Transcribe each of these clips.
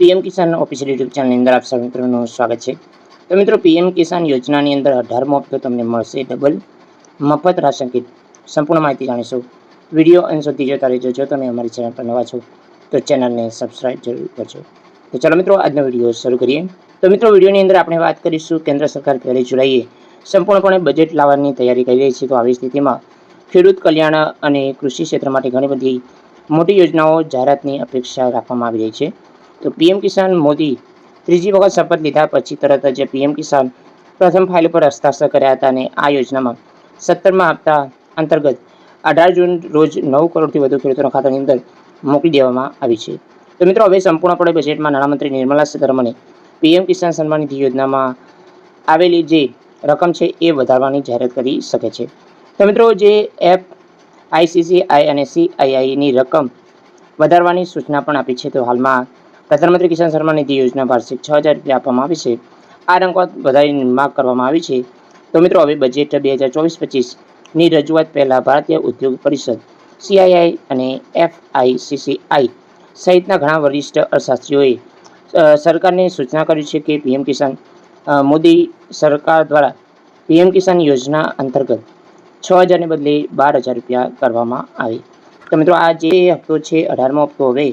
PM કિસાન official YouTube ચેનલની અંદર આપ સૌ મિત્રોનું સ્વાગત છે. તો મિત્રો, પીએમ કિસાન યોજનાની અંદર અઢારમો હપ્તો તમને મળશે ડબલ મફત રાશન સંપૂર્ણ માહિતી જાણીશું. વીડિયો અંત સુધી જોતા રહેજો. જો તમે અમારી ચેનલ પર નવા છો, તો ચેનલને સબસ્ક્રાઈબ જરૂર કરજો. તો ચાલો મિત્રો, આજનો વીડિયો શરૂ કરીએ. તો મિત્રો, વિડીયોની અંદર આપણે વાત કરીશું કેન્દ્ર સરકાર પહેલી જુલાઈએ સંપૂર્ણપણે બજેટ લાવવાની તૈયારી કરી રહી છે. તો આવી સ્થિતિમાં ખેડૂત કલ્યાણ અને કૃષિ ક્ષેત્ર માટે ઘણી બધી મોટી યોજનાઓ જાહેરાતની અપેક્ષા રાખવામાં આવી રહી છે. તો પીએમ કિસાન મોદી ત્રીજી વખત શપથ લીધા પછી તરત જ પીએમ કિસાન પ્રથમ ફાઇલ પર હસ્તાક્ષર કર્યા હતા અને આ યોજનામાં સત્તરમાં આપતા અંતર્ગત અઢાર જૂન રોજ નવ કરોડથી વધુ ખેડૂતોના ખાતાની અંદર મોકલી દેવામાં આવી છે. તો મિત્રો, હવે સંપૂર્ણપણે બજેટમાં નાણામંત્રી નિર્મલા સીતારમણે પીએમ કિસાન સન્માન નિધિ યોજનામાં આવેલી જે રકમ છે એ વધારવાની જાહેરાત કરી શકે છે. તો મિત્રો, જે એફ આઈસીસીઆઈ અને સીઆઈઆઈની રકમ વધારવાની સૂચના પણ આપી છે, તો હાલમાં પ્રધાનમંત્રી કિસાન સન્માન નિધિ યોજના વાર્ષિક છ હજાર રૂપિયા આપવામાં આવી છે. આ રકમ વધારીની માગ કરવામાં આવી છે. તો મિત્રો, હવે બજેટ બે હજાર ચોવીસ પચીસની રજૂઆત પહેલાં ભારતીય ઉદ્યોગ પરિષદ સીઆઈઆઈ અને એફઆઈસીસીઆઈ સહિતના ઘણા વરિષ્ઠ અર્થશાસ્ત્રીઓએ સરકારને સૂચના કરી છે કે પીએમ કિસાન મોદી સરકાર દ્વારા પીએમ કિસાન યોજના અંતર્ગત છ હજારને બદલે બાર હજાર રૂપિયા કરવામાં આવે. તો મિત્રો, આ જે હપ્તો છે, અઢારમો હપ્તો, હવે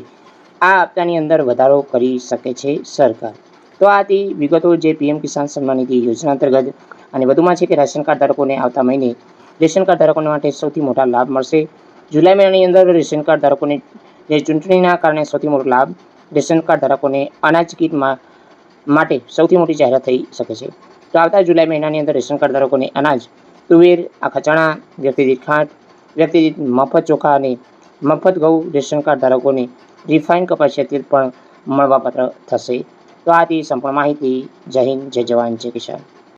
આ હપ્તાની અંદર વધારો કરી શકે છે સરકાર. તો આ હતી વિગતો જે પીએમ કિસાન સન્માન નિધિ યોજના અંતર્ગત અને વધુમાં છે કે રેશન કાર્ડ ધારકોને આવતા મહિને રેશન કાર્ડ ધારકોને માટે સૌથી મોટા લાભ મળશે. જુલાઈ મહિનાની અંદર રેશન કાર્ડ ધારકોને જે ચૂંટણીના કારણે સૌથી મોટો લાભ રેશન કાર્ડ ધારકોને અનાજ કીટમાં માટે સૌથી મોટી જાહેરાત થઈ શકે છે. તો આવતા જુલાઈ મહિનાની અંદર રેશન કાર્ડ ધારકોને અનાજ, તુવેર આખા ચણા વ્યક્તિ દીઠ ખાંડ વ્યક્તિ દીઠ મફત ચોખા અને મફત ઘઉં, રેશન કાર્ડ ધારકોને રિફાઇન કપાસિયા તેલ પણ મળવાપાત્ર થશે. તો આથી સંપૂર્ણ માહિતી જય હિન્દ, જય જવાન, જય કિસાન.